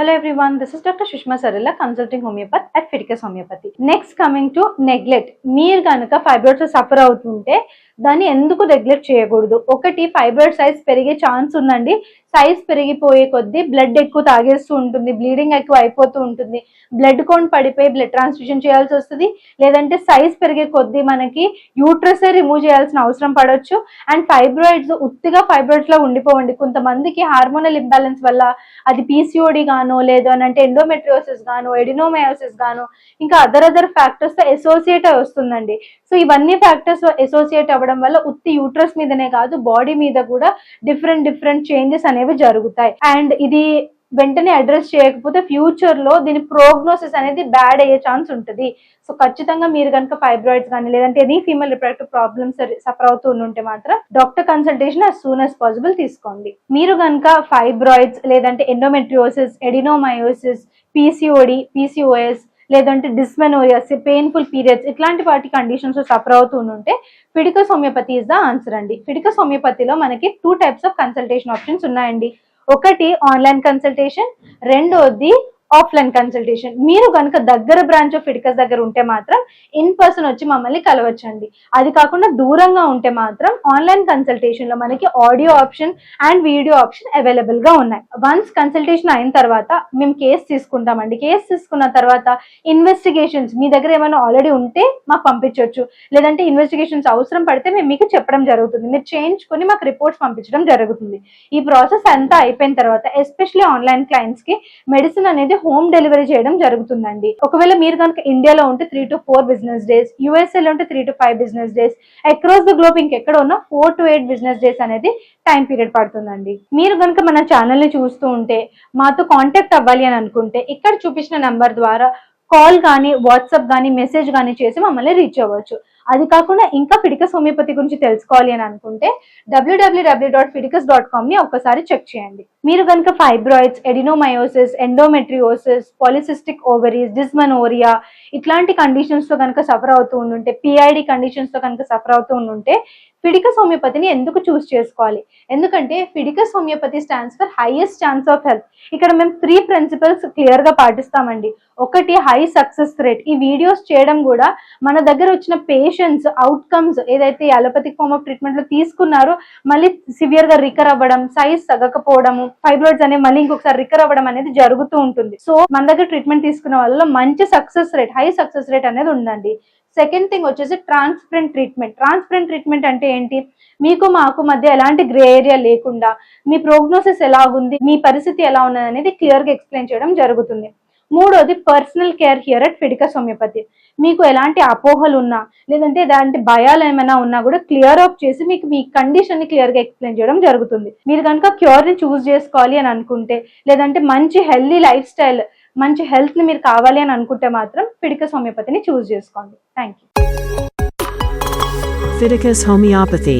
Hello everyone this is doctor Sushma Sarilla consulting homeopathy at Fidicus homeopathy next coming to neglect మీరు కనుక ఫైబ్రోడ్స్ suffer అవుతుంటే దాన్ని ఎందుకు neglect చేయకూడదు? ఒకటి ఫైబ్రాయిడ్ సైజ్ పెరిగే ఛాన్స్ ఉందండి. సైజ్ పెరిగిపోయే కొద్దీ బ్లడ్ ఎక్కువ తాగేస్తూ ఉంటుంది బ్లీడింగ్ ఎక్కువ అయిపోతూ ఉంటుంది. బ్లడ్ కౌంట్ పడిపోయి బ్లడ్ ట్రాన్స్ఫ్యూషన్ చేయాల్సి వస్తుంది. లేదంటే సైజ్ పెరిగే కొద్దీ మనకి యూట్రసే రిమూవ్ చేయాల్సిన అవసరం పడవచ్చు అండ్ ఫైబ్రాయిడ్స్ ఉత్తిగా ఫైబ్రాయిడ్స్లో ఉండిపోవండి. కొంతమందికి హార్మోనల్ ఇంబ్యాలెన్స్ వల్ల అది పీసీఓడి గాను లేదు అని అంటే ఎండోమెట్రియోసిస్ గాను ఎడినోమయోసిస్ గాను ఇంకా అదర్ అదర్ ఫ్యాక్టర్స్తో అసోసియేట్ వస్తుందండి. సో ఇవన్నీ ఫ్యాక్టర్స్ అసోసియేట్ అవ్వడం వల్ల ఉత్తి యూట్రస్ మీదనే కాదు బాడీ మీద కూడా డిఫరెంట్ డిఫరెంట్ చేంజెస్ అనేవి జరుగుతాయి. అండ్ ఇది వెంటనే అడ్రస్ చేయకపోతే ఫ్యూచర్లో దీని ప్రోగ్నోసిస్ అనేది బ్యాడ్ అయ్యే ఛాన్స్ ఉంటుంది. సో ఖచ్చితంగా మీరు కనుక ఫైబ్రాయిడ్స్ కానీ లేదంటే any female reproductive problems suffer అవుతూ ఉంటే మాత్రం doctor consultation as soon as possible తీసుకోండి. మీరు కనుక ఫైబ్రాయిడ్స్ లేదంటే ఎండోమెట్రియోసిస్ ఎడినోమయోసిస్ పీసీఓడి పీసీఓఎస్ లేదంటే డిస్మెనోరియాస్ పెయిన్ఫుల్ పీరియడ్స్ ఇట్లాంటి వాటి కండిషన్స్ సఫర్ అవుతూ ఉంటే Fidicus homeopathy is the answer అండి. ఫిడికస్ హోమియోపతిలో మనకి two types of consultation options ఉన్నాయండి. ఒకటి ఆన్లైన్ కన్సల్టేషన్ రెండోది ఆఫ్లైన్ కన్సల్టేషన్ మీరు కనుక దగ్గర బ్రాంచ్ ఆఫ్ ఫిడికస్ దగ్గర ఉంటే మాత్రం ఇన్ పర్సన్ వచ్చి మమ్మల్ని కలవచ్చండి. అది కాకుండా దూరంగా ఉంటే మాత్రం ఆన్లైన్ కన్సల్టేషన్లో మనకి audio option and video option అవైలబుల్గా ఉన్నాయి. వన్స్ కన్సల్టేషన్ అయిన తర్వాత మేము కేసు తీసుకుంటామండి. కేసు తీసుకున్న తర్వాత ఇన్వెస్టిగేషన్స్ మీ దగ్గర ఏమైనా ఆల్రెడీ ఉంటే మాకు పంపించవచ్చు లేదంటే ఇన్వెస్టిగేషన్స్ అవసరం పడితే మేము మీకు చెప్పడం జరుగుతుంది. మీరు చేయించుకొని మాకు రిపోర్ట్స్ పంపించడం జరుగుతుంది. ఈ ప్రాసెస్ అంతా అయిపోయిన తర్వాత ఎస్పెషల్లీ ఆన్లైన్ క్లయింట్స్కి మెడిసిన్ అనేది హోమ్ డెలివరీ చేయడం జరుగుతుందండి. ఒకవేళ మీరు కనుక ఇండియాలో ఉంటే three to four business days USA లో ఉంటే three to five business days across the globe ఇంకెక్కడ ఉన్నా four to eight business days అనేది టైం పీరియడ్ పడుతుందండి. మీరు కనుక మన ఛానల్ని చూస్తూ ఉంటే మాతో కాంటాక్ట్ అవ్వాలి అని అనుకుంటే ఇక్కడ చూపించిన నంబర్ ద్వారా కాల్ కానీ వాట్సాప్ కానీ మెసేజ్ కానీ చేసి మమ్మల్ని రీచ్ అవ్వచ్చు. అది కాకుండా ఇంకా ఫిడికస్ హోమియోపతి గురించి తెలుసుకోవాలి అని అనుకుంటే డబ్ల్యూడబ్ల్యూడబ్ల్యూ డాట్ ఫిడికస్ డాట్ కామ్ని ఒక్కసారి చెక్ చేయండి. మీరు కనుక fibroids adenomyosis endometriosis polycystic ovaries dysmenorrhoea ఇట్లాంటి కండిషన్స్తో కనుక సఫర్ అవుతూ ఉండుంటే పిఐడి కండిషన్స్తో కనుక సఫర్ అవుతూ ఉండుంటే ఫిడికస్ హోమియోపతిని ఎందుకు చూస్ చేసుకోవాలి? ఎందుకంటే Fidicus homeopathy stands for highest chance of health ఇక్కడ మేము త్రీ ప్రిన్సిపల్స్ క్లియర్గా పాటిస్తామండి. ఒకటి హై సక్సెస్ రేట్ ఈ వీడియోస్ చేయడం కూడా మన దగ్గర వచ్చిన పేషెంట్స్ అవుట్కమ్స్ ఏదైతే అలోపతిక్ ఫార్మ్ ఆఫ్ ట్రీట్మెంట్లో తీసుకున్నారో మళ్ళీ సివియర్గా రికర్ అవ్వడం సైజ్ తగ్గకపోవడము ఫైబ్రాయిడ్స్ అనేవి మళ్ళీ ఇంకొకసారి రికర్ అవ్వడం అనేది జరుగుతూ ఉంటుంది. సో మన దగ్గర ట్రీట్మెంట్ తీసుకున్న వాళ్ళలో మంచి success rate high success rate అనేది ఉందండి. సెకండ్ థింగ్ వచ్చేసి ట్రాన్స్పరెంట్ ట్రీట్మెంట్ ట్రాన్స్పరెంట్ ట్రీట్మెంట్ అంటే ఏంటి? మీకు మాకు మధ్య ఎలాంటి గ్రే ఏరియా లేకుండా మీ ప్రోగ్నోసిస్ ఎలాగుంది? మీ పరిస్థితి ఎలా ఉన్నది అనేది క్లియర్గా ఎక్స్ప్లెయిన్ చేయడం జరుగుతుంది. మూడోది personal care here at Fidicus homeopathy మీకు ఎలాంటి అపోహలు ఉన్నా లేదంటే ఎలాంటి భయాలు ఏమైనా ఉన్నా కూడా క్లియర్ అప్ చేసి మీకు మీ కండిషన్ని క్లియర్గా ఎక్స్ప్లెయిన్ చేయడం జరుగుతుంది. మీరు కనుక క్యూర్ని చూస్ చేసుకోవాలి అని అనుకుంటే లేదంటే మంచి హెల్దీ లైఫ్ స్టైల్ మంచి హెల్త్ని మీరు కావాలి అని అనుకుంటే మాత్రం ఫిడికస్ హోమియోపతిని చూస్ చేసుకోండి. Thank you Fiticus Homeopathy